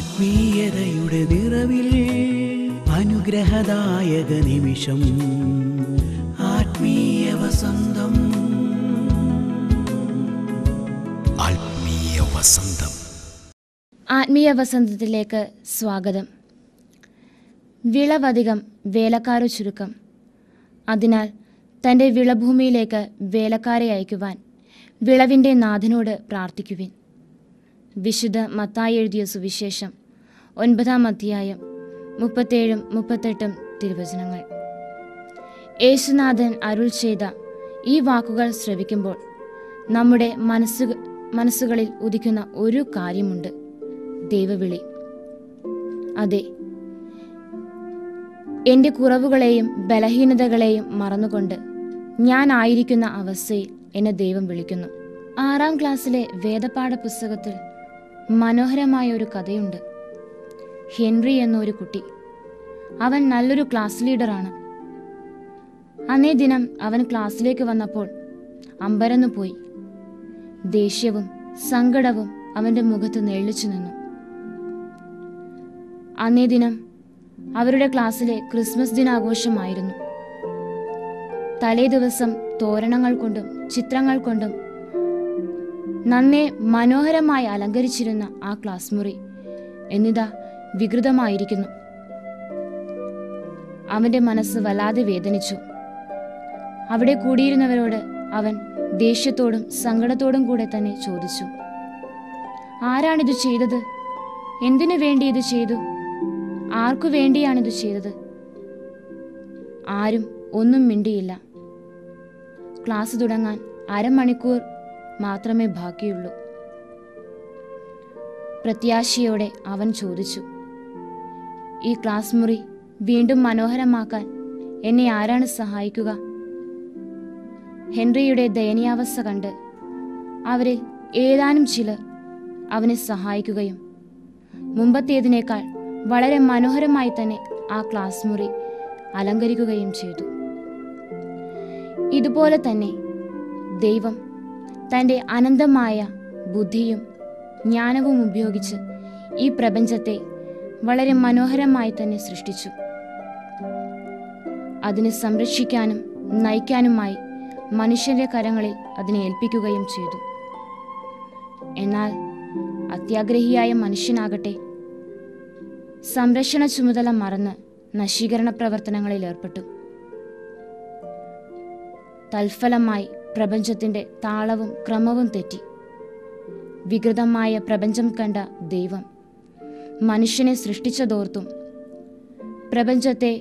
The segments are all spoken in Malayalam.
ആത്മീയതയുടെ നിറവിൽ അനുഗ്രഹദായക നിമിഷം. ആത്മീയ വസന്തം. ആത്മീയ വസന്തം. ആത്മീയ വസന്തത്തിലേക്ക് സ്വാഗതം. വിളവധികം വേലക്കാരു ചുരുക്കം. അതിനാൽ തന്റെ വിളഭൂമിയിലേക്ക് വേലക്കാരെ അയക്കുവാൻ വിളവിന്റെ നാഥനോട് പ്രാർത്ഥിക്കുവിൻ. വിശുദ്ധ മത്തായി എഴുതിയ സുവിശേഷം. ഒൻപതാം അധ്യായം മുപ്പത്തേഴും മുപ്പത്തെട്ടും തിരുവചനങ്ങൾ. യേശുനാഥൻ അരുൾ ചെയ്ത ഈ വാക്കുകൾ ശ്രവിക്കുമ്പോൾ നമ്മുടെ മനസ്സു മനസ്സുകളിൽ ഉദിക്കുന്ന ഒരു കാര്യമുണ്ട് ദൈവവിളി. അതെ എന്റെ കുറവുകളെയും ബലഹീനതകളെയും മറന്നുകൊണ്ട് ഞാൻ ആയിരിക്കുന്ന അവസ്ഥയിൽ എന്നെ ദൈവം വിളിക്കുന്നു. ആറാം ക്ലാസ്സിലെ വേദപാഠ പുസ്തകത്തിൽ മനോഹരമായ ഒരു കഥയുണ്ട്. ഹെൻറി എന്നൊരു കുട്ടി. അവൻ നല്ലൊരു ക്ലാസ് ലീഡറാണ്. അന്നേ ദിനം അവൻ ക്ലാസ്സിലേക്ക് വന്നപ്പോൾ അമ്പരന്നു പോയി. ദേഷ്യവും സങ്കടവും അവന്റെ മുഖത്ത് നെള്ളിച്ചു നിന്നു. അന്നേ ദിനം അവരുടെ ക്ലാസ്സിലെ ക്രിസ്മസ് ദിനാഘോഷമായിരുന്നു. തലേ ദിവസം തോരണങ്ങൾ കൊണ്ടും ചിത്രങ്ങൾ കൊണ്ടും നന്നേ മനോഹരമായി അലങ്കരിച്ചിരുന്ന ആ ക്ലാസ് മുറി എന്നിതാ വികൃതമായിരിക്കുന്നു. അവന്റെ മനസ്സ് വല്ലാതെ വേദനിച്ചു. അവിടെ കൂടിയിരുന്നവരോട് അവൻ ദേഷ്യത്തോടും സങ്കടത്തോടും കൂടെ തന്നെ ചോദിച്ചു. ആരാണിത് ചെയ്തത്? എന്തിനു വേണ്ടി ഇത് ചെയ്തു? ആർക്കു വേണ്ടിയാണിത് ചെയ്തത്? ആരും ഒന്നും മിണ്ടിയില്ല. ക്ലാസ് തുടങ്ങാൻ അരമണിക്കൂർ മാത്രമേ ബാക്കിയുള്ളൂ പ്രത്യാശയോടെ അവൻ ചോദിച്ചു ഈ ക്ലാസ് മുറി വീണ്ടും മനോഹരമാക്കാൻ എന്നെ ആരാണ് സഹായിക്കുക? ഹെൻറിയുടെ ദയനീയാവസ്ഥ കണ്ട് അവരിൽ ഏതാനും ചിലർ അവനെ സഹായിക്കുകയും മുമ്പത്തേതിനേക്കാൾ വളരെ മനോഹരമായി തന്നെ ആ ക്ലാസ് മുറി അലങ്കരിക്കുകയും ചെയ്തു. ഇതുപോലെ തന്നെ ദൈവം തന്റെ അനന്തമായ ബുദ്ധിയും ജ്ഞാനവും ഉപയോഗിച്ച് ഈ പ്രപഞ്ചത്തെ വളരെ മനോഹരമായി തന്നെ സൃഷ്ടിച്ചു. അതിനെ സംരക്ഷിക്കാനും നയിക്കാനുമായി മനുഷ്യന്റെ കരങ്ങളിൽ അതിനെ ഏൽപ്പിക്കുകയും ചെയ്തു. എന്നാൽ അത്യാഗ്രഹിയായ മനുഷ്യനാകട്ടെ സംരക്ഷണ ചുമതല മറന്ന് നശീകരണ പ്രവർത്തനങ്ങളിൽ ഏർപ്പെട്ടു. തൽഫലമായി പ്രപഞ്ചത്തിന്റെ താളവും ക്രമവും തെറ്റി. വികൃതമായ പ്രപഞ്ചം കണ്ട ദൈവം മനുഷ്യനെ സൃഷ്ടിച്ചതോർത്തും പ്രപഞ്ചത്തെ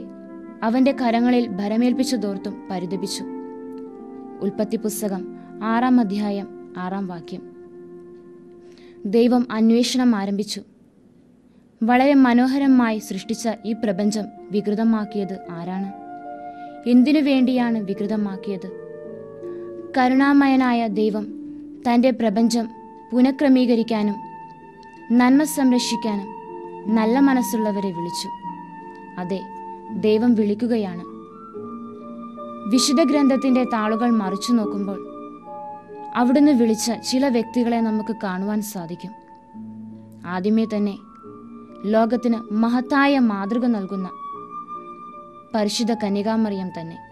അവന്റെ കരങ്ങളിൽ ഭരമേൽപ്പിച്ചതോർത്തും പരിതപിച്ചു. ഉൽപ്പത്തി പുസ്തകം ആറാം അധ്യായം ആറാം വാക്യം. ദൈവം അന്വേഷണം ആരംഭിച്ചു. വളരെ മനോഹരമായി സൃഷ്ടിച്ച ഈ പ്രപഞ്ചം വികൃതമാക്കിയത് ആരാണ്? എന്തിനു വേണ്ടിയാണ് വികൃതമാക്കിയത്? കരുണാമയനായ ദൈവം തന്റെ പ്രപഞ്ചം പുനഃക്രമീകരിക്കാനും നന്മ സംരക്ഷിക്കാനും നല്ല മനസ്സുള്ളവരെ വിളിച്ചു. അതെ ദൈവം വിളിക്കുകയാണ്. വിശുദ്ധ ഗ്രന്ഥത്തിന്റെ താളുകൾ മറിച്ചു നോക്കുമ്പോൾ അവിടുന്ന് വിളിച്ച ചില വ്യക്തികളെ നമുക്ക് കാണുവാൻ സാധിക്കും. ആദ്യമേ തന്നെ ലോകത്തിന് മഹത്തായ മാതൃക നൽകുന്ന പരിശുദ്ധ കന്യകാമറിയം തന്നെ.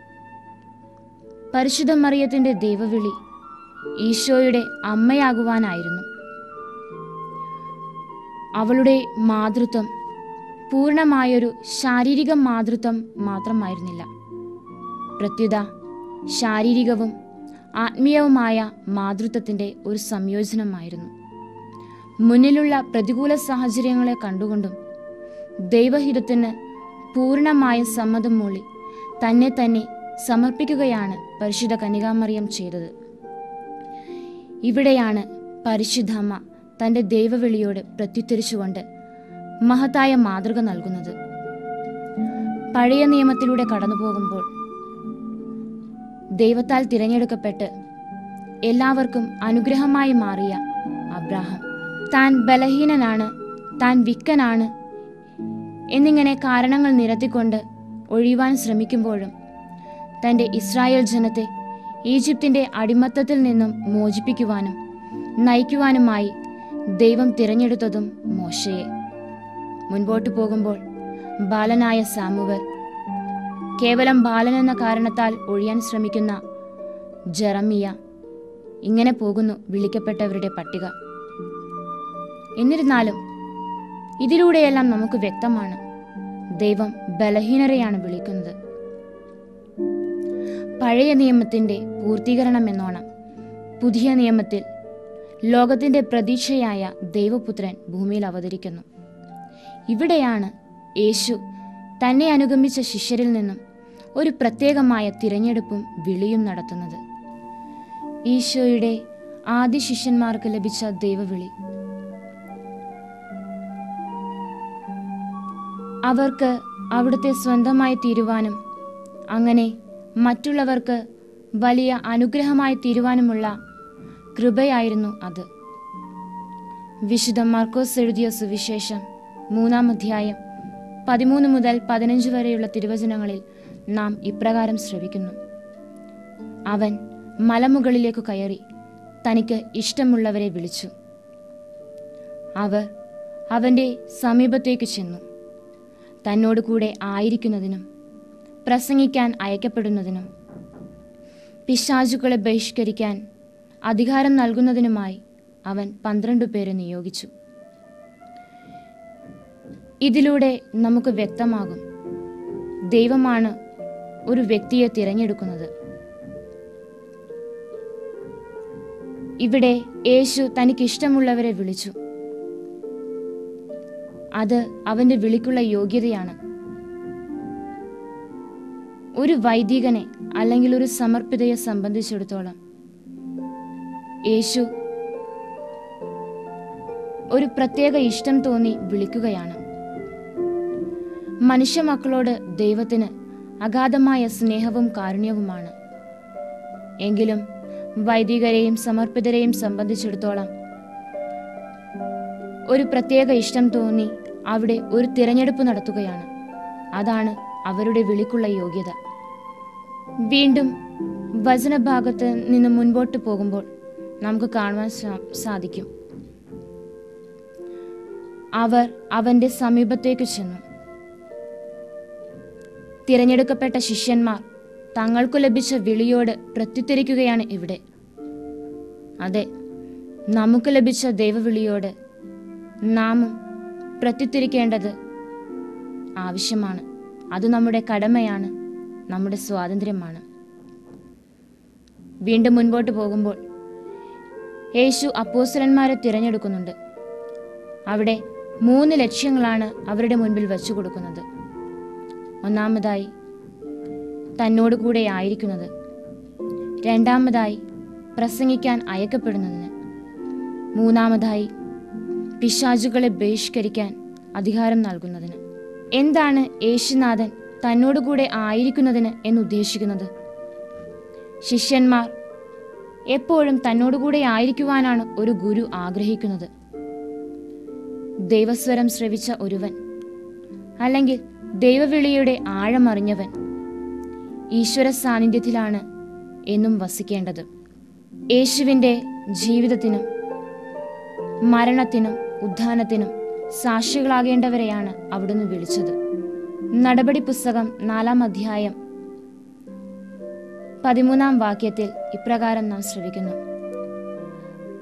പരിശുദ്ധ മറിയത്തിന്റെ ദൈവവിളി ഈശോയുടെ അമ്മയാകുവാനായിരുന്നു. അവളുടെ മാതൃത്വം പൂർണമായൊരു ശാരീരിക മാതൃത്വം മാത്രമായിരുന്നില്ല. പ്രത്യുത ശാരീരികവും ആത്മീയവുമായ മാതൃത്വത്തിന്റെ ഒരു സംയോജനമായിരുന്നു. മുന്നിലുള്ള പ്രതികൂല സാഹചര്യങ്ങളെ കണ്ടുകൊണ്ടും ദൈവഹിതത്തിന് പൂർണമായ സമ്മതം മൂളി തന്നെ തന്നെ സമർപ്പിക്കുകയാണ് പരിശുദ്ധ കനികാമറിയം ചെയ്തത്. ഇവിടെയാണ് പരിശുദ്ധമ്മ തന്റെ ദൈവവിളിയോട് പ്രത്യുത്തരിച്ചുകൊണ്ട് മഹത്തായ മാതൃക നൽകുന്നത്. പഴയ നിയമത്തിലൂടെ കടന്നു പോകുമ്പോൾ ദൈവത്താൽ തിരഞ്ഞെടുക്കപ്പെട്ട് എല്ലാവർക്കും അനുഗ്രഹമായി മാറിയ അബ്രാഹം താൻ ബലഹീനനാണ് താൻ വിക്കനാണ് എന്നിങ്ങനെ കാരണങ്ങൾ നിരത്തിക്കൊണ്ട് ഒഴിയുവാൻ ശ്രമിക്കുമ്പോഴും തന്റെ ഇസ്രായേൽ ജനത്തെ ഈജിപ്തിന്റെ അടിമത്തത്തിൽ നിന്നും മോചിപ്പിക്കുവാനും നയിക്കുവാനുമായി ദൈവം തിരഞ്ഞെടുത്തതും മോശയെ. മുൻപോട്ടു പോകുമ്പോൾ ബാലനായ സാമുവൽ കേവലം ബാലൻ എന്ന കാരണത്താൽ ഒഴിയാൻ ശ്രമിക്കുന്ന ജറമിയ ഇങ്ങനെ പോകുന്നു വിളിക്കപ്പെട്ടവരുടെ പട്ടിക. എന്നിരുന്നാലും ഇതിലൂടെയെല്ലാം നമുക്ക് വ്യക്തമാണ് ദൈവം ബലഹീനരെയാണ് വിളിക്കുന്നത്. പഴയ നിയമത്തിന്റെ പൂർത്തീകരണം എന്നോണം പുതിയ നിയമത്തിൽ ലോകത്തിന്റെ പ്രതീക്ഷയായ ദൈവപുത്രൻ ഭൂമിയിൽ അവതരിക്കുന്നു. ഇവിടെയാണ് യേശു തന്നെ അനുഗമിച്ച ശിഷ്യരിൽ നിന്നും ഒരു പ്രത്യേകമായ തിരഞ്ഞെടുപ്പും വിളിയും നടത്തുന്നത്. ഈശോയുടെ ആദ്യ ശിഷ്യന്മാർക്ക് ലഭിച്ച ദൈവവിളി. അവർക്ക് അവിടുത്തെ സ്വന്തമായി തീരുവാനും അങ്ങനെ മറ്റുള്ളവർക്ക് വലിയ അനുഗ്രഹമായി തീരുവാനുമുള്ള കൃപയായിരുന്നു അത്. വിശുദ്ധ മാർക്കോസ് എഴുതിയ സുവിശേഷം മൂന്നാം അധ്യായം പതിമൂന്ന് മുതൽ പതിനഞ്ച് വരെയുള്ള തിരുവചനങ്ങളിൽ നാം ഇപ്രകാരം ശ്രവിക്കുന്നു. അവൻ മലമുകളിലേക്ക് കയറി തനിക്ക് ഇഷ്ടമുള്ളവരെ വിളിച്ചു. അവർ അവന്റെ സമീപത്തേക്ക് ചെന്നു. തന്നോട് കൂടെ ആയിരിക്കുന്നതിനും പ്രസംഗിക്കാൻ അയക്കപ്പെടുന്നതിനും പിശാചുക്കളെ ബഹിഷ്കരിക്കാൻ അധികാരം നൽകുന്നതിനുമായി അവൻ പന്ത്രണ്ട് പേരെ നിയോഗിച്ചു. ഇതിലൂടെ നമുക്ക് വ്യക്തമാകും ദൈവമാണ് ഒരു വ്യക്തിയെ തിരഞ്ഞെടുക്കുന്നത്. ഇവിടെ യേശു തനിക്കിഷ്ടമുള്ളവരെ വിളിച്ചു. അത് അവന്റെ വിളിക്കുള്ള യോഗ്യതയാണ്. ഒരു വൈദികനെ അല്ലെങ്കിൽ ഒരു സമർപ്പിതയെ സംബന്ധിച്ചിടത്തോളം യേശു ഒരു പ്രത്യേക ഇഷ്ടം തോന്നി വിളിക്കുകയാണ്. മനുഷ്യ മക്കളോട് ദൈവത്തിന് അഗാധമായ സ്നേഹവും കാരുണ്യവുമാണ്. എങ്കിലും വൈദികരെയും സമർപ്പിതരെയും സംബന്ധിച്ചിടത്തോളം ഒരു പ്രത്യേക ഇഷ്ടം തോന്നി അവിടെ ഒരു തിരഞ്ഞെടുപ്പ് നടത്തുകയാണ്. അതാണ് അവരുടെ വിളിക്കുള്ള യോഗ്യത. വീണ്ടും വചനഭാഗത്ത് നിന്ന് മുൻപോട്ട് പോകുമ്പോൾ നമുക്ക് കാണുവാൻ സാധിക്കും. അവർ അവന്റെ സമീപത്തേക്ക് ചെന്നു. തിരഞ്ഞെടുക്കപ്പെട്ട ശിഷ്യന്മാർ തങ്ങൾക്കു ലഭിച്ച വിളിയോട് പ്രത്യുത്തരിക്കുകയാണ് ഇവിടെ. അതെ നമുക്ക് ലഭിച്ച ദൈവവിളിയോട് നാമും പ്രത്യുത്തരിക്കേണ്ടത് ആവശ്യമാണ്. അത് നമ്മുടെ കടമയാണ്. നമ്മുടെ സ്വാതന്ത്ര്യമാണ്. വീണ്ടും മുൻപോട്ട് പോകുമ്പോൾ യേശു അപ്പോസ്തലന്മാരെ തിരഞ്ഞെടുക്കുന്നുണ്ട്. അവിടെ മൂന്ന് ലക്ഷ്യങ്ങളാണ് അവരുടെ മുൻപിൽ വച്ചു കൊടുക്കുന്നത്. ഒന്നാമതായി തന്നോട് കൂടെ ആയിരിക്കുന്നത്. രണ്ടാമതായി പ്രസംഗിക്കാൻ അയക്കപ്പെടുന്നതിന്. മൂന്നാമതായി പിശാചുകളെ ബഹിഷ്കരിക്കാൻ അധികാരം നൽകുന്നതിന്. എന്താണ് യേശുനാഥൻ തന്നോടുകൂടെ ആയിരിക്കുന്നതിന് എന്നുദ്ദേശിക്കുന്നത്. ശിഷ്യന്മാർ എപ്പോഴും തന്നോടുകൂടെ ആയിരിക്കുവാനാണ് ഒരു ഗുരു ആഗ്രഹിക്കുന്നത്. ദൈവസ്വരം ശ്രവിച്ച ഒരുവൻ അല്ലെങ്കിൽ ദൈവവിളിയുടെ ആഴമറിഞ്ഞവൻ ഈശ്വര സാന്നിധ്യത്തിലാണ് എന്നും വസിക്കേണ്ടത്. യേശുവിന്റെ ജീവിതത്തിനും മരണത്തിനും ഉത്ഥാനത്തിനും സാക്ഷികളാകേണ്ടവരെയാണ് അവിടുന്ന് വിളിച്ചത്. നടപടി പുസ്തകം നാലാം അധ്യായം. പതിമൂന്നാം വാക്യത്തിൽ ഇപ്രകാരം നാം ശ്രവിക്കുന്നു.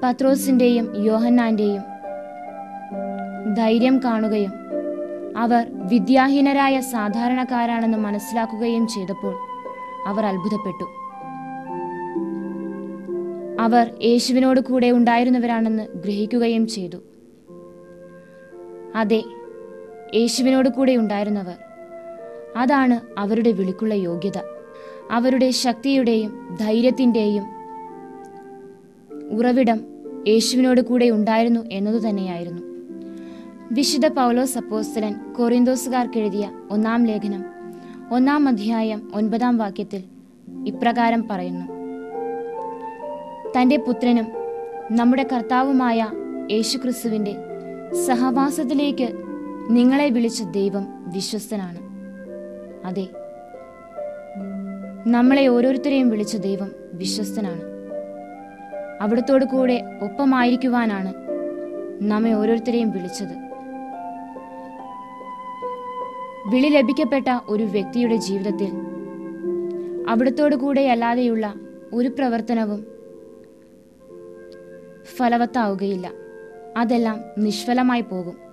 പത്രോസിന്റെയും യോഹന്നാന്റെയും ധൈര്യം കാണുകയും അവർ വിദ്യാഹീനരായ സാധാരണക്കാരാണെന്ന് മനസ്സിലാക്കുകയും ചെയ്തപ്പോൾ അവർ അത്ഭുതപ്പെട്ടു. അവർ യേശുവിനോട് കൂടെ ഉണ്ടായിരുന്നവരാണെന്ന് ഗ്രഹിക്കുകയും ചെയ്തു. അതെ യേശുവിനോട് കൂടെ ഉണ്ടായിരുന്നവർ. അതാണ് അവരുടെ വിളിക്കുള്ള യോഗ്യത. അവരുടെ ശക്തിയുടെയും ധൈര്യത്തിന്റെയും ഉറവിടം യേശുവിനോട് കൂടെ ഉണ്ടായിരുന്നു എന്നതു തന്നെയായിരുന്നു. വിശുദ്ധ പൗലോസ് അപ്പോസ്തലൻ കൊറിന്തോസുകാർക്കെഴുതിയ ഒന്നാം ലേഖനം ഒന്നാം അധ്യായം ഒൻപതാം വാക്യത്തിൽ ഇപ്രകാരം പറയുന്നു. തന്റെ പുത്രനും നമ്മുടെ കർത്താവുമായ യേശുക്രിസ്തുവിന്റെ സഹവാസത്തിലേക്ക് നിങ്ങളെ വിളിച്ച ദൈവം വിശ്വസ്തനാണ്. അതെ. നമ്മളെ ഓരോരുത്തരെയും വിളിച്ച ദൈവം വിശ്വസ്തനാണ്. അവിടത്തോടു കൂടെ ഒപ്പമായിരിക്കുവാനാണ് നമ്മെ ഓരോരുത്തരെയും വിളിച്ചത്. വിളി ലഭിക്കപ്പെട്ട ഒരു വ്യക്തിയുടെ ജീവിതത്തിൽ അവിടത്തോടു കൂടെയല്ലാതെയുള്ള ഒരു പ്രവർത്തനവും ഫലവത്താവുകയില്ല. അതെല്ലാം നിഷ്ഫലമായി പോകും.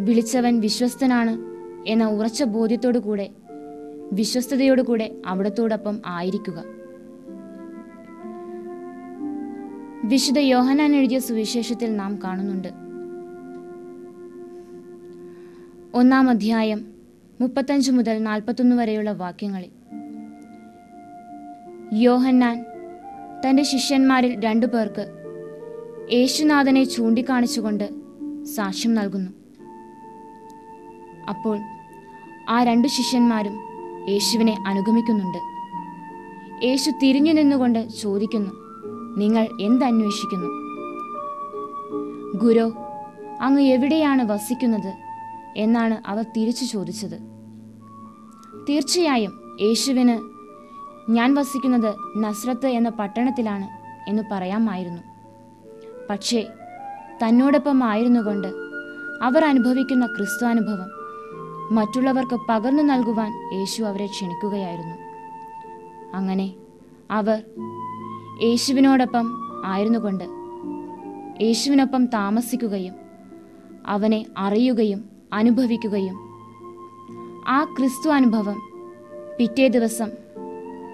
വിളിച്ചവൻ വിശ്വസ്തനാണ് എന്ന ഉറച്ച ബോധ്യത്തോടു കൂടെ വിശ്വസ്തയോടുകൂടെ അവിടത്തോടൊപ്പം ആയിരിക്കുക. വിശുദ്ധ യോഹനാൻ എഴുതിയ സുവിശേഷത്തിൽ നാം കാണുന്നുണ്ട്. ഒന്നാം അധ്യായം മുപ്പത്തഞ്ച് മുതൽ നാൽപ്പത്തൊന്ന് വരെയുള്ള വാക്യങ്ങളിൽ യോഹന്നാൻ തന്റെ ശിഷ്യന്മാരിൽ രണ്ടു പേർക്ക് യേശുനാഥനെ ചൂണ്ടിക്കാണിച്ചുകൊണ്ട് സാക്ഷ്യം നൽകുന്നു. അപ്പോൾ ആ രണ്ട് ശിഷ്യന്മാരും യേശുവിനെ അനുഗമിക്കുന്നുണ്ട്. യേശു തിരിഞ്ഞു നിന്നുകൊണ്ട് ചോദിക്കുന്നു നിങ്ങൾ എന്തന്വേഷിക്കുന്നു? ഗുരു അങ്ങ് എവിടെയാണ് വസിക്കുന്നത്? എന്നാണ് അവർ തിരിച്ചു ചോദിച്ചത്. തീർച്ചയായും യേശുവിന് ഞാൻ വസിക്കുന്നത് നസ്രത്ത് എന്ന പട്ടണത്തിലാണ് എന്ന് പറയാമായിരുന്നു. പക്ഷേ തന്നോടൊപ്പം ആയിരുന്നുകൊണ്ട് അവർ അനുഭവിക്കുന്ന ക്രിസ്തുവാനുഭവം മറ്റുള്ളവർക്ക് പകർന്നു നൽകുവാൻ യേശു അവരെ ക്ഷണിക്കുകയായിരുന്നു. അങ്ങനെ അവർ യേശുവിനോടൊപ്പം ആയിരുന്നുകൊണ്ട് യേശുവിനൊപ്പം താമസിക്കുകയും അവനെ അറിയുകയും അനുഭവിക്കുകയും ആ ക്രിസ്തു അനുഭവം പിറ്റേ ദിവസം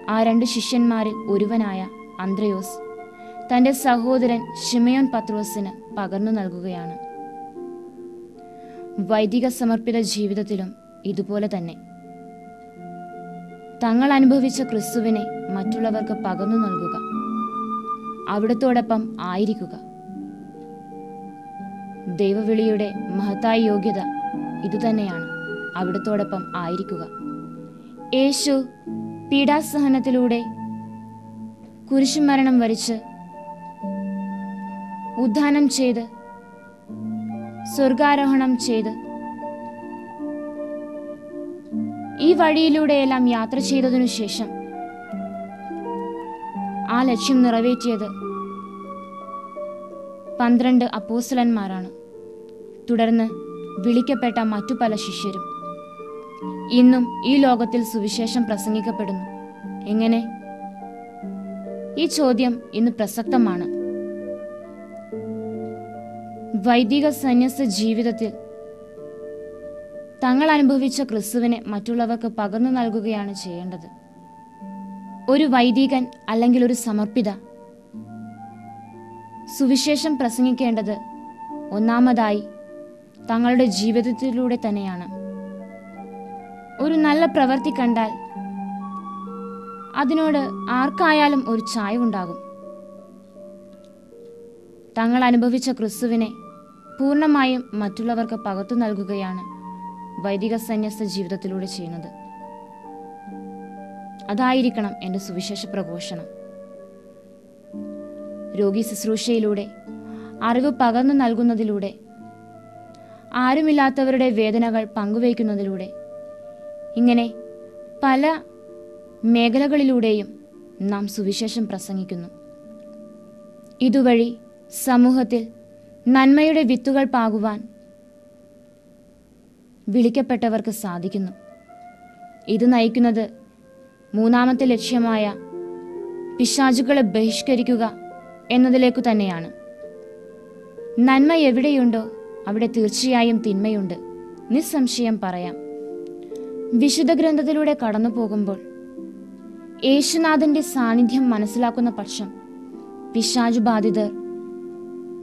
ആ രണ്ട് ശിഷ്യന്മാരിൽ ഒരുവനായ അന്ത്രയോസ് തന്റെ സഹോദരൻ ഷിമയോൻ പത്രോസിന് പകർന്നു നൽകുകയാണ്. വൈദിക സമർപ്പിത ജീവിതത്തിലും ഇതുപോലെ തന്നെ. തങ്ങൾ അനുഭവിച്ച ക്രിസ്തുവിനെ മറ്റുള്ളവർക്ക് പകർന്നു നൽകുക. അവിടത്തോടൊപ്പം ആയിരിക്കുക. ദൈവവിളിയുടെ മഹത്തായ യോഗ്യത ഇതുതന്നെയാണ്. അവിടത്തോടൊപ്പം ആയിരിക്കുക. യേശു പീഡാസഹനത്തിലൂടെ കുരിശുമരണം വരിച്ച് ഉദ്ധാനം ചെയ്ത് സ്വർഗാരോഹണം ചെയ്ത്. ഈ വഴിയിലൂടെയെല്ലാം യാത്ര ചെയ്തതിനു ശേഷം ആ ലക്ഷ്യം നിറവേറ്റിയത് പന്ത്രണ്ട് അപ്പോസ്തലന്മാരാണ്. തുടർന്ന് വിളിക്കപ്പെട്ട മറ്റു പല ശിഷ്യരും. ഇന്നും ഈ ലോകത്തിൽ സുവിശേഷം പ്രസംഗിക്കപ്പെടുന്നു. എങ്ങനെ? ഈ ചോദ്യം ഇന്ന് പ്രസക്തമാണ്. വൈദിക സന്യസ്ത ജീവിതത്തിൽ തങ്ങൾ അനുഭവിച്ച ക്രിസ്തുവിനെ മറ്റുള്ളവർക്ക് പകർന്നു നൽകുകയാണ് ചെയ്യേണ്ടത്. ഒരു വൈദികൻ അല്ലെങ്കിൽ ഒരു സമർപ്പിത സുവിശേഷം പ്രസംഗിക്കേണ്ടത് ഒന്നാമതായി തങ്ങളുടെ ജീവിതത്തിലൂടെ തന്നെയാണ്. ഒരു നല്ല പ്രവൃത്തി കണ്ടാൽ അതിനോട് ആർക്കായാലും ഒരു ചായവുണ്ടാകും. തങ്ങൾ അനുഭവിച്ച ക്രിസ്തുവിനെ പൂർണമായും മറ്റുള്ളവർക്ക് പകത്തു നൽകുകയാണ് വൈദിക സന്യസ്ത ജീവിതത്തിലൂടെ ചെയ്യുന്നത്. അതായിരിക്കണം എന്റെ സുവിശേഷ പ്രഘോഷണം. രോഗി ശുശ്രൂഷയിലൂടെ അറിവ് പകർന്നു നൽകുന്നതിലൂടെ ആരുമില്ലാത്തവരുടെ വേദനകൾ പങ്കുവയ്ക്കുന്നതിലൂടെ ഇങ്ങനെ പല മേഖലകളിലൂടെയും നാം സുവിശേഷം പ്രസംഗിക്കുന്നു. ഇതുവഴി സമൂഹത്തിൽ നന്മയുടെ വിത്തുകൾ പാകുവാൻ വിളിക്കപ്പെട്ടവർക്ക് സാധിക്കുന്നു. ഇത് നയിക്കുന്നത് മൂന്നാമത്തെ ലക്ഷ്യമായ പിശാചുകളെ ബഹിഷ്കരിക്കുക എന്നതിലേക്കു തന്നെയാണ്. നന്മ എവിടെയുണ്ടോ അവിടെ തീർച്ചയായും തിന്മയുണ്ട്. നിസ്സംശയം പറയാം. വിശുദ്ധ ഗ്രന്ഥത്തിലൂടെ കടന്നു പോകുമ്പോൾ യേശുനാഥന്റെ സാന്നിധ്യം മനസ്സിലാക്കുന്ന പക്ഷം പിശാചു ബാധിതർ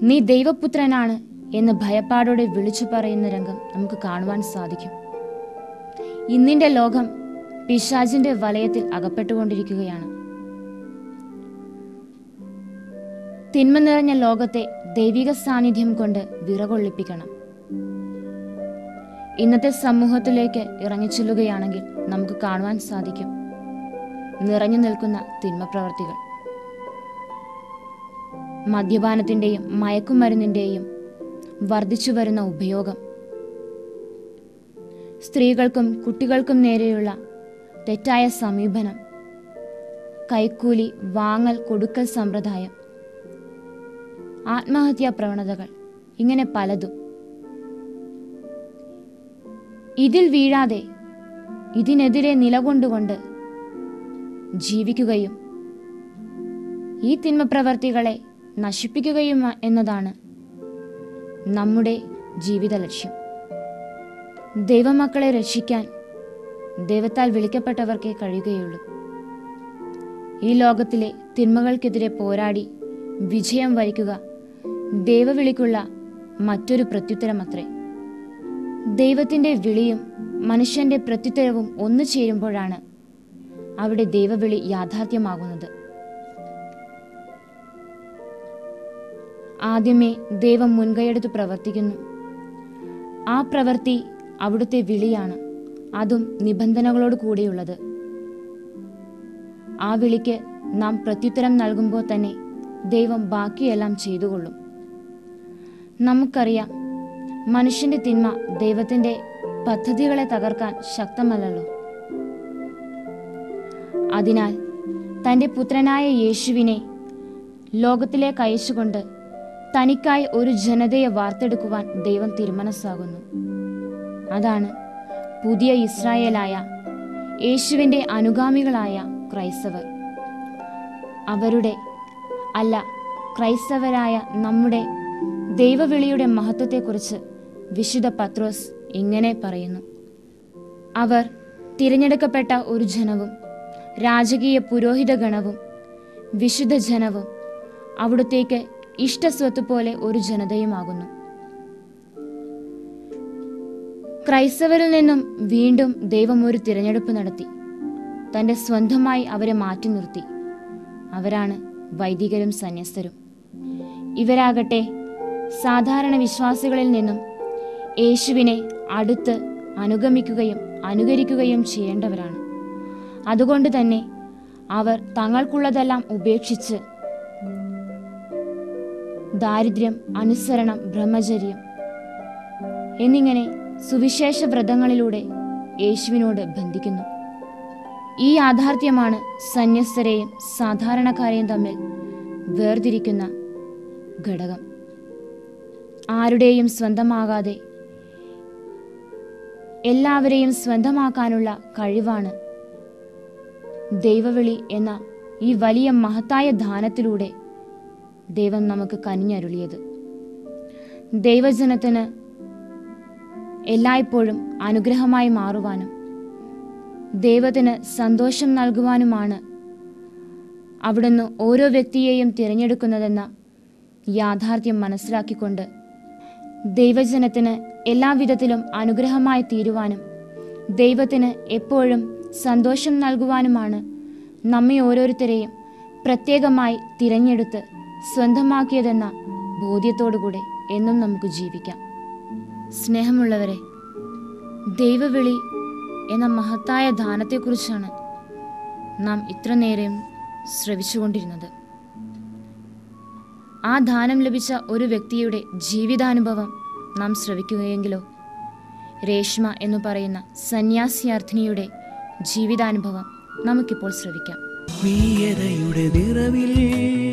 നീ ദൈവപുത്രനാണ് എന്ന് ഭയപ്പാടോടെ വിളിച്ചു പറയുന്ന രംഗം നമുക്ക് കാണുവാൻ സാധിക്കും. ഇന്നിന്റെ ലോകം പിശാജിന്റെ വലയത്തിൽ അകപ്പെട്ടുകൊണ്ടിരിക്കുകയാണ്. തിന്മ നിറഞ്ഞ ലോകത്തെ ദൈവിക സാന്നിധ്യം കൊണ്ട് വിറകൊള്ളിപ്പിക്കണം. ഇന്നത്തെ സമൂഹത്തിലേക്ക് ഇറങ്ങിച്ചെല്ലുകയാണെങ്കിൽ നമുക്ക് കാണുവാൻ സാധിക്കും. നിറഞ്ഞു നിൽക്കുന്ന തിന്മ പ്രവർത്തികൾ മദ്യപാനത്തിന്റെയും മയക്കുമരുന്നിന്റെയും വർദ്ധിച്ചു വരുന്ന ഉപയോഗം. സ്ത്രീകൾക്കും കുട്ടികൾക്കും നേരെയുള്ള തെറ്റായ സമീപനം. കൈക്കൂലി വാങ്ങൽ കൊടുക്കൽ സമ്പ്രദായം. ആത്മഹത്യാ പ്രവണതകൾ. ഇങ്ങനെ പലതും. ഇതിൽ വീഴാതെ ഇതിനെതിരെ നിലകൊണ്ടുകൊണ്ട് ജീവിക്കുകയും ഈ തിന്മ തിന്മപ്രവർത്തികളെ നശിപ്പിക്കുകയും എന്നതാണ് നമ്മുടെ ജീവിത ലക്ഷ്യം. ദൈവമക്കളെ രക്ഷിക്കാൻ ദൈവത്താൽ വിളിക്കപ്പെട്ടവർക്കേ കഴിയുകയുള്ളൂ. ഈ ലോകത്തിലെ തിന്മകൾക്കെതിരെ പോരാടി വിജയം വരിക്കുക ദൈവവിളിക്കുള്ള മറ്റൊരു പ്രത്യുത്തരമത്രേ. ദൈവത്തിന്റെ വിളിയും മനുഷ്യന്റെ പ്രത്യുത്തരവും ഒന്നു ചേരുമ്പോഴാണ് അവിടെ ദൈവവിളി യാഥാർത്ഥ്യമാകുന്നത്. ആദ്യമേ ദൈവം മുൻകൈയെടുത്ത് പ്രവർത്തിക്കുന്നു. ആ പ്രവൃത്തി അവിടുത്തെ വിളിയാണ്. അതും നിബന്ധനകളോട് കൂടിയുള്ളത്. ആ വിളിക്ക് നാം പ്രത്യുത്തരം നൽകുമ്പോൾ തന്നെ ദൈവം ബാക്കിയെല്ലാം ചെയ്തുകൊള്ളും. നമുക്കറിയാം മനുഷ്യന്റെ തിന്മ ദൈവത്തിന്റെ പദ്ധതികളെ തകർക്കാൻ ശക്തമല്ലല്ലോ. അതിനാൽ തന്റെ പുത്രനായ യേശുവിനെ ലോകത്തിലേക്ക് അയച്ചുകൊണ്ട് തനിക്കായി ഒരു ജനതയെ വാർത്തെടുക്കുവാൻ ദൈവം തിരുമനസ്സാകുന്നു. അതാണ് പുതിയ ഇസ്രായേലായ യേശുവിന്റെ അനുഗാമികളായ ക്രൈസ്തവർ. അവരുടെ അല്ല ക്രൈസ്തവരായ നമ്മുടെ ദൈവവിളിയുടെ മഹത്വത്തെക്കുറിച്ച് വിശുദ്ധ പത്രോസ് ഇങ്ങനെ പറയുന്നു. അവർ തിരഞ്ഞെടുക്കപ്പെട്ട ഒരു ജനവും രാജകീയ പുരോഹിത ഗണവും വിശുദ്ധ ജനവും അവിടുത്തേക്ക് ഇഷ്ടസ്വത്ത് പോലെ ഒരു ജനതയുമാകുന്നു. ക്രൈസ്തവരിൽ നിന്നും വീണ്ടും ദൈവം ഒരു തിരഞ്ഞെടുപ്പ് നടത്തി. തന്റെ സ്വന്തമായി അവരെ മാറ്റി നിർത്തി. അവരാണ് വൈദികരും സന്യസ്തരും. ഇവരാകട്ടെ സാധാരണ വിശ്വാസികളിൽ നിന്നും യേശുവിനെ അടുത്ത് അനുഗമിക്കുകയും അനുകരിക്കുകയും ചെയ്യേണ്ടവരാണ്. അതുകൊണ്ട് തന്നെ അവർ തങ്ങൾക്കുള്ളതെല്ലാം ഉപേക്ഷിച്ച് ദാരിദ്ര്യം അനുസരണം ബ്രഹ്മചര്യം എന്നിങ്ങനെ സുവിശേഷ വ്രതങ്ങളിലൂടെ യേശുവിനോട് ബന്ധിക്കുന്നു. ഈ യാഥാർത്ഥ്യമാണ് സന്യസ്തരെയും സാധാരണക്കാരെയും തമ്മിൽ വേർതിരിക്കുന്ന ഘടകം. ആരുടെയും സ്വന്തമാകാതെ എല്ലാവരെയും സ്വന്തമാക്കാനുള്ള കഴിവാണ് ദൈവവിളി എന്ന ഈ വലിയ മഹത്തായ ദാനത്തിലൂടെ ദൈവം നമുക്ക് കനിഞ്ഞരുളിയത്. ദൈവജനത്തിന് എല്ലായ്പ്പോഴും അനുഗ്രഹമായി മാറുവാനും ദൈവത്തിന് സന്തോഷം നൽകുവാനുമാണ് അവിടുന്ന് ഓരോ വ്യക്തിയെയും തിരഞ്ഞെടുക്കുന്നതെന്ന യാഥാർത്ഥ്യം മനസ്സിലാക്കിക്കൊണ്ട് ദൈവജനത്തിന് എല്ലാവിധത്തിലും അനുഗ്രഹമായി തീരുവാനും ദൈവത്തിന് എപ്പോഴും സന്തോഷം നൽകുവാനുമാണ് നമ്മെ ഓരോരുത്തരെയും പ്രത്യേകമായി തിരഞ്ഞെടുത്ത് സ്വന്തമാക്കിയതെന്ന ബോധ്യത്തോടുകൂടെ എന്നും നമുക്ക് ജീവിക്കാം. സ്നേഹമുള്ളവരെ ദൈവവിളി എന്ന മഹത്തായ ദാനത്തെക്കുറിച്ചാണ് നാം ഇത്ര നേരം ശ്രവിച്ചുകൊണ്ടിരുന്നത്. ആ ദാനം ലഭിച്ച ഒരു വ്യക്തിയുടെ ജീവിതാനുഭവം നാം ശ്രവിക്കുകയെങ്കിലോ? രേഷ്മ എന്ന് പറയുന്ന സന്യാസിയാർത്ഥിനിയുടെ ജീവിതാനുഭവം നമുക്കിപ്പോൾ ശ്രവിക്കാം. നിറവിൽ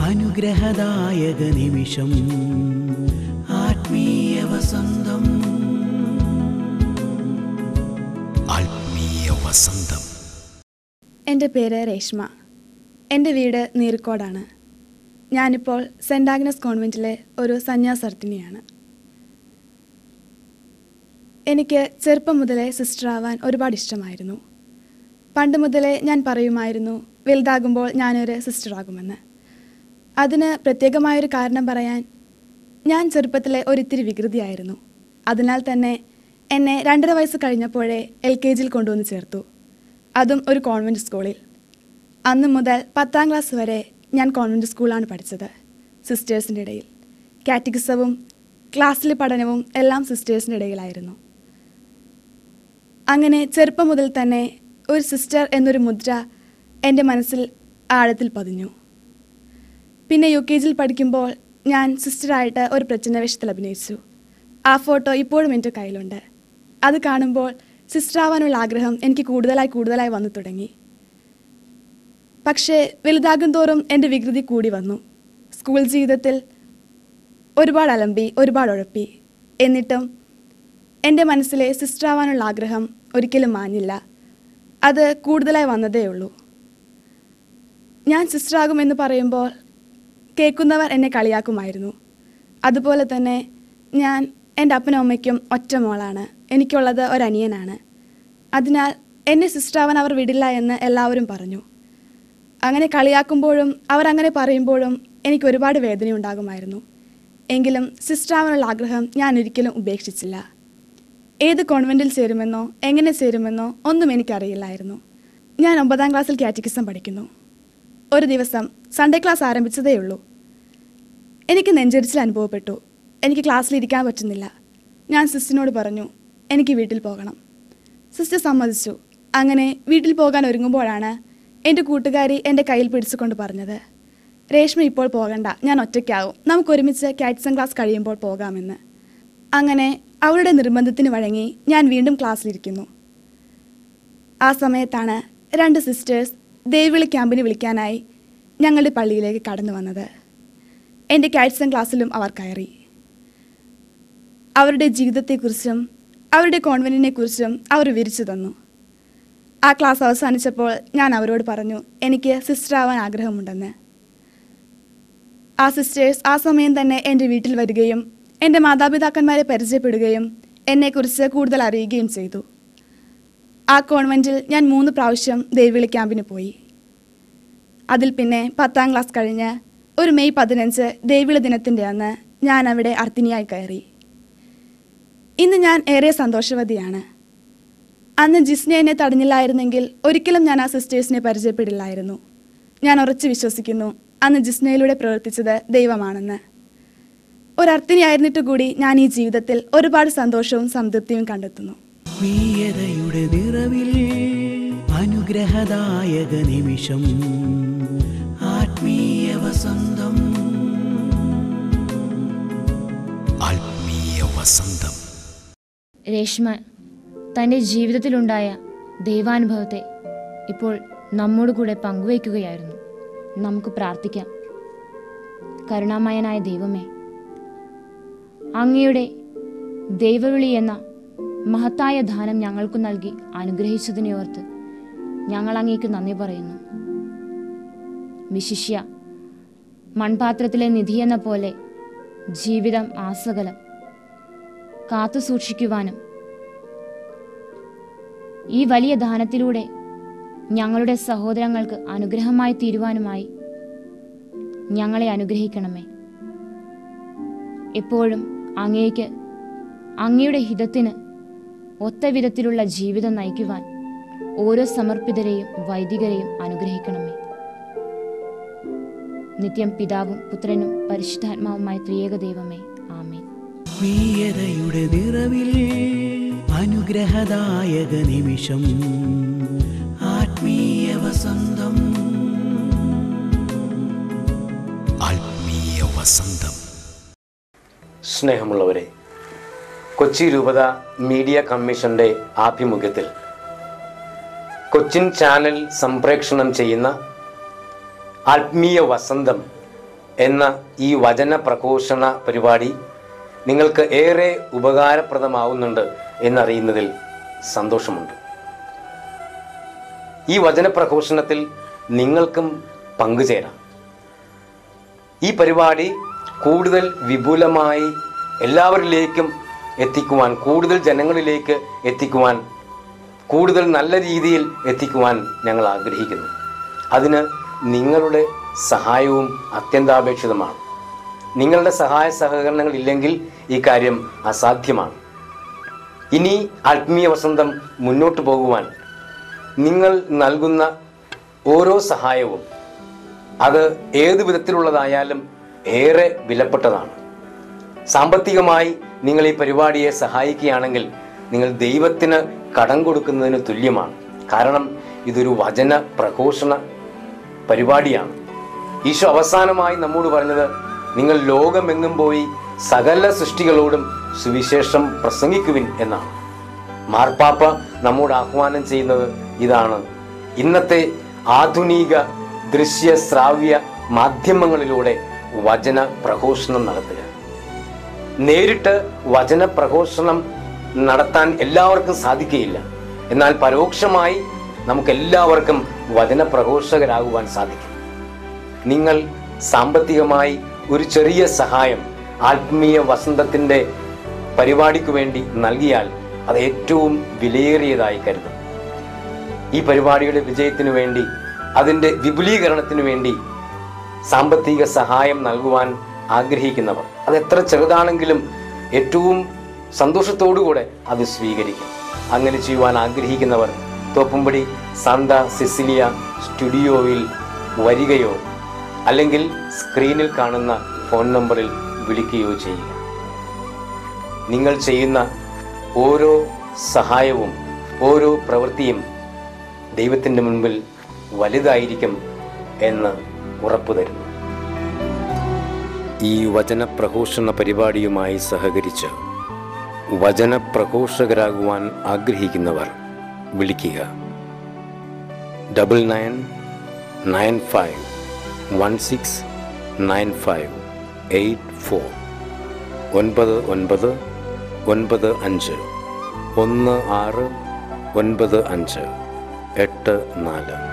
അനുഗ്രഹദായക നിമിഷം. ആത്മീയ വസന്തം. ആത്മീയ വസന്തം. എന്റെ പേര് രേഷ്മ. എന്റെ വീട് നീർക്കോടാണ്. ഞാനിപ്പോൾ സെന്റ് ആഗ്നസ് കോൺവെന്റിലെ ഒരു സന്യാസർത്തിനിയാണ്. എനിക്ക് ചെറുപ്പം മുതലേ സിസ്റ്റർ ആവാൻ ഒരുപാട് ഇഷ്ടമായിരുന്നു. പണ്ട് മുതലേ ഞാൻ പറയുമായിരുന്നു വലുതാകുമ്പോൾ ഞാനൊരു സിസ്റ്റർ ആകുമെന്ന് അതിന് പ്രത്യേകമായൊരു കാരണം പറയാൻ ഞാൻ ചെറുപ്പത്തിലെ ഒരിത്തിരി വികൃതിയായിരുന്നു. അതിനാൽ തന്നെ എന്നെ രണ്ടര വയസ്സ് കഴിഞ്ഞപ്പോഴേ എൽ കെ ജിയിൽ കൊണ്ടുവന്ന് ചേർത്തു. അതും ഒരു കോൺവെന്റ് സ്കൂളിൽ അന്ന് മുതൽ പത്താം ക്ലാസ് വരെ ഞാൻ കോൺവെന്റ് സ്കൂളാണ് പഠിച്ചത് സിസ്റ്റേഴ്സിന്റെ ഇടയിൽ. കാറ്റഗിസവും ക്ലാസ്സിലെ പഠനവും എല്ലാം സിസ്റ്റേഴ്സിന്റെ ഇടയിലായിരുന്നു. അങ്ങനെ ചെറുപ്പം മുതൽ തന്നെ ഒരു സിസ്റ്റർ എന്നൊരു മുദ്ര എന്റെ മനസ്സിൽ ആഴത്തിൽ പതിഞ്ഞു. പിന്നെ യു കെ ജിയിൽ പഠിക്കുമ്പോൾ ഞാൻ സിസ്റ്ററായിട്ട് ഒരു പ്രച്ഛന്നവേഷത്തിൽ അഭിനയിച്ചു. ആ ഫോട്ടോ ഇപ്പോഴും എന്റെ കയ്യിലുണ്ട്. അത് കാണുമ്പോൾ സിസ്റ്ററാവാനുള്ള ആഗ്രഹം എനിക്ക് കൂടുതലായി കൂടുതലായി വന്നു തുടങ്ങി. പക്ഷേ വലുതാകും തോറും എന്റെ വികൃതി കൂടി വന്നു. സ്കൂൾ ജീവിതത്തിൽ ഒരുപാട് അലമ്പി ഒരുപാട് ഉഴപ്പി. എന്നിട്ടും എന്റെ മനസ്സിലെ സിസ്റ്ററാവാനുള്ള ആഗ്രഹം ഒരിക്കലും മാഞ്ഞില്ല. അത് കൂടുതലായി വന്നതേ ഉള്ളൂ ഞാൻ സിസ്റ്ററാകുമെന്ന് പറയുമ്പോൾ കേൾക്കുന്നവർ എന്നെ കളിയാക്കുമായിരുന്നു. അതുപോലെ തന്നെ ഞാൻ എന്റെ അപ്പനും അമ്മയ്ക്കും ഒറ്റ മോളാണ്. എനിക്കുള്ളത് ഒരനിയനാണ്. അതിനാൽ എന്നെ സിസ്റ്ററാവാൻ അവർ വിടില്ല എന്ന് എല്ലാവരും പറഞ്ഞു. അങ്ങനെ കളിയാക്കുമ്പോഴും അവർ അങ്ങനെ പറയുമ്പോഴും എനിക്ക് ഒരുപാട് വേദനയുണ്ടാകുമായിരുന്നു എങ്കിലും സിസ്റ്ററാവാനുള്ള ആഗ്രഹം ഞാൻ ഒരിക്കലും ഉപേക്ഷിച്ചില്ല. ഏത് കോൺവെന്റിൽ ചേരുമെന്നോ എങ്ങനെ ചേരുമെന്നോ ഒന്നും എനിക്കറിയില്ലായിരുന്നു. ഞാൻ ഒമ്പതാം ക്ലാസ്സിൽ കാറ്റിക്കിസം പഠിക്കുന്നു. ഒരു ദിവസം സൺഡേ ക്ലാസ് ആരംഭിച്ചതേ ഉള്ളൂ എനിക്ക് നെഞ്ചരിച്ചിൽ അനുഭവപ്പെട്ടു. എനിക്ക് ക്ലാസ്സിൽ ഇരിക്കാൻ പറ്റുന്നില്ല. ഞാൻ സിസ്റ്ററിനോട് പറഞ്ഞു എനിക്ക് വീട്ടിൽ പോകണം. സിസ്റ്റർ സമ്മതിച്ചു. അങ്ങനെ വീട്ടിൽ പോകാൻ ഒരുങ്ങുമ്പോഴാണ് എന്റെ കൂട്ടുകാരി എന്റെ കയ്യിൽ പിടിച്ചുകൊണ്ട് പറഞ്ഞത് രേഷ്മ ഇപ്പോൾ പോകണ്ട ഞാൻ ഒറ്റയ്ക്കാവും. നമുക്ക് ഒരുമിച്ച് കാറ്റ്സൺ ക്ലാസ് കഴിയുമ്പോൾ പോകാമെന്ന്. അങ്ങനെ അവളുടെ നിർബന്ധത്തിന് വഴങ്ങി ഞാൻ വീണ്ടും ക്ലാസ്സിലിരിക്കുന്നു ആ സമയത്താണ് രണ്ട് സിസ്റ്റേഴ്സ് ദേവിളി ക്യാമ്പിന് വിളിക്കാനായി ഞങ്ങളുടെ പള്ളിയിലേക്ക് കടന്നു വന്നത്. എന്റെ കാറ്റ്സൺ ക്ലാസ്സിലും അവർ കയറി. അവരുടെ ജീവിതത്തെക്കുറിച്ചും അവരുടെ കോൺവെന്റിനെക്കുറിച്ചും അവർ വിരിച്ചു തന്നു. ആ ക്ലാസ് അവസാനിച്ചപ്പോൾ ഞാൻ അവരോട് പറഞ്ഞു എനിക്ക് സിസ്റ്റർ ആവാൻ ആഗ്രഹമുണ്ടെന്ന്. ആ സിസ്റ്റേഴ്സ് ആ സമയം തന്നെ എന്റെ വീട്ടിൽ വരികയും എന്റെ മാതാപിതാക്കന്മാരെ പരിചയപ്പെടുകയും എന്നെക്കുറിച്ച് കൂടുതൽ അറിയുകയും ചെയ്തു. ആ കോൺവെന്റിൽ ഞാൻ മൂന്ന് പ്രാവശ്യം ദേവിളി ക്യാമ്പിന് പോയി. അതിൽ പിന്നെ പത്താം ക്ലാസ് കഴിഞ്ഞ് ഒരു മെയ് പതിനഞ്ച് ദേവിള ദിനത്തിന്റെ അന്ന് ഞാൻ അവിടെ അർത്തിനിയായി കയറി. ഇന്ന് ഞാൻ ഏറെ സന്തോഷവതിയാണ്. അന്ന് ജിസ്നെ എന്നെ തടഞ്ഞില്ലായിരുന്നെങ്കിൽ ഒരിക്കലും ഞാൻ ആ സിസ്റ്റേഴ്സിനെ പരിചയപ്പെടില്ലായിരുന്നു. ഞാൻ ഉറച്ചു വിശ്വസിക്കുന്നു അന്ന് ജിസ്നയിലൂടെ പ്രവർത്തിച്ചത് ദൈവമാണെന്ന്. ഒരർത്ഥിനിയായിരുന്നിട്ട് കൂടി ഞാൻ ഈ ജീവിതത്തിൽ ഒരുപാട് സന്തോഷവും സംതൃപ്തിയും കണ്ടെത്തുന്നു. നിറവിൽ അനുഗ്രഹദായക നിമിഷം വസന്തം. ആത്മീയ വസന്തം. രേഷ്മ തന്റെ ജീവിതത്തിലുണ്ടായ ദൈവാനുഭവത്തെ ഇപ്പോൾ നമ്മോട് കൂടെ പങ്കുവയ്ക്കുകയായിരുന്നു. നമുക്ക് പ്രാർത്ഥിക്കാം. കരുണാമയനായ ദൈവമേ അങ്ങയുടെ ദൈവവിളി എന്ന മഹത്തായ ദാനം ഞങ്ങൾക്ക് നൽകി അനുഗ്രഹിച്ചതിനെ ഓർത്ത് ഞങ്ങൾ അങ്ങേക്ക് നന്ദി പറയുന്നു. വിശിഷ്യ മൺപാത്രത്തിലെ നിധിയെന്ന പോലെ ജീവിതം ആസകലം കാത്തു സൂക്ഷിക്കുവാനും. ഈ വലിയ ദാനത്തിലൂടെ ഞങ്ങളുടെ സഹോദരങ്ങൾക്ക് അനുഗ്രഹമായി തീരുവാനുമായി ഞങ്ങളെ അനുഗ്രഹിക്കണമേ. എപ്പോഴും അങ്ങേക്ക് അങ്ങയുടെ ഹിതത്തിന് ഒത്ത വിധത്തിലുള്ള ജീവിതം നയിക്കുവാൻ ഓരോ സമർപ്പിതരെയും വൈദികരെയും അനുഗ്രഹിക്കണമേ. നിത്യം പിതാവും പുത്രനും പരിശുദ്ധാത്മാവുമായ ത്രിയേക ദൈവമേ. ആമേൻ. ആത്മീയതയുടെ നിറവിൽ അനുഗ്രഹദായക നിമിഷം. ആത്മീയ വസന്തം. ആത്മീയ വസന്തം. സ്നേഹമുള്ളവരെ കൊച്ചി രൂപത മീഡിയ കമ്മീഷന്റെ ആഭിമുഖ്യത്തിൽ കൊച്ചിൻ ചാനൽ സംപ്രേക്ഷണം ചെയ്യുന്ന ആത്മീയ വസന്തം എന്ന ഈ വചന പ്രഘോഷണ പരിപാടി നിങ്ങൾക്ക് ഏറെ ഉപകാരപ്രദമാവുന്നുണ്ട് എന്നറിയുന്നതിൽ സന്തോഷമുണ്ട്. ഈ വചന പ്രഘോഷണത്തിൽ നിങ്ങൾക്കും പങ്കുചേരാം. ഈ പരിപാടി കൂടുതൽ വിപുലമായി എല്ലാവരിലേക്കും എത്തിക്കുവാൻ കൂടുതൽ ജനങ്ങളിലേക്ക് എത്തിക്കുവാൻ കൂടുതൽ നല്ല രീതിയിൽ എത്തിക്കുവാൻ ഞങ്ങൾ ആഗ്രഹിക്കുന്നു. അതിന് നിങ്ങളുടെ സഹായവും അത്യന്താപേക്ഷിതമാണ്. നിങ്ങളുടെ സഹായ സഹകരണങ്ങൾ ഇല്ലെങ്കിൽ ഈ കാര്യം അസാധ്യമാണ്. ഇനി ആത്മീയ വസന്തം മുന്നോട്ട് പോകുവാൻ നിങ്ങൾ നൽകുന്ന ഓരോ സഹായവും അത് ഏത് വിധത്തിലുള്ളതായാലും ഏറെ വിലപ്പെട്ടതാണ്. സാമ്പത്തികമായി നിങ്ങൾ ഈ പരിപാടിയെ സഹായിക്കുകയാണെങ്കിൽ നിങ്ങൾ ദൈവത്തിന് കടം കൊടുക്കുന്നതിന് തുല്യമാണ്. കാരണം ഇതൊരു വചന പ്രഘോഷണ പരിപാടിയാണ്. ഈശോ അവസാനമായി നമ്മോട് പറഞ്ഞത് നിങ്ങൾ ലോകമെങ്ങും പോയി സകല സൃഷ്ടികളോടും സുവിശേഷം പ്രസംഗിക്കുവിൻ എന്നാണ്. മാർപ്പാപ്പ നമ്മോട് ആഹ്വാനം ചെയ്യുന്നത് ഇതാണ്. ഇന്നത്തെ ആധുനിക ദൃശ്യ ശ്രാവ്യ മാധ്യമങ്ങളിലൂടെ വചന പ്രഘോഷണം നടത്തുക. നേരിട്ട് വചന പ്രഘോഷണം നടത്താൻ എല്ലാവർക്കും സാധിക്കുകയില്ല. എന്നാൽ പരോക്ഷമായി നമുക്ക് എല്ലാവർക്കും വചന പ്രഘോഷകരാകുവാൻ സാധിക്കും. നിങ്ങൾ സാമ്പത്തികമായി ഒരു ചെറിയ സഹായം ആത്മീയ വസന്തത്തിന്റെ പരിപാടിക്ക് വേണ്ടി നൽകിയാൽ അത് ഏറ്റവും വിലയേറിയതായി കരുതും. ഈ പരിപാടിയുടെ വിജയത്തിനു വേണ്ടി അതിന്റെ വിപുലീകരണത്തിനു വേണ്ടി സാമ്പത്തിക സഹായം നൽകുവാൻ ആഗ്രഹിക്കുന്നവർ അത് എത്ര ചെറുതാണെങ്കിലും ഏറ്റവും സന്തോഷത്തോടുകൂടെ അത് സ്വീകരിക്കും. അങ്ങനെ ചെയ്യുവാൻ ആഗ്രഹിക്കുന്നവർ തോപ്പുംപടി സാന്ത സിസിലിയ സ്റ്റുഡിയോയിൽ വരികയോ അല്ലെങ്കിൽ സ്ക്രീനിൽ കാണുന്ന ഫോൺ നമ്പറിൽ വിളിക്കുകയോ ചെയ്യുക. നിങ്ങൾ ചെയ്യുന്ന ഓരോ സഹായവും ഓരോ പ്രവൃത്തിയും ദൈവത്തിന്റെ മുൻപിൽ വലുതായിരിക്കും എന്ന് ഉറപ്പു തരുന്നു. ഈ വചനപ്രഘോഷണ പരിപാടിയുമായി സഹകരിച്ച് വചന പ്രഘോഷകരാകുവാൻ ആഗ്രഹിക്കുന്നവർ വിളിക്കുക. Double nine nine five one six nine five eight four ഒൻപത് ഒൻപത് ഒൻപത് അഞ്ച് ഒന്ന് ആറ് ഒൻപത് അഞ്ച് എട്ട് നാല്.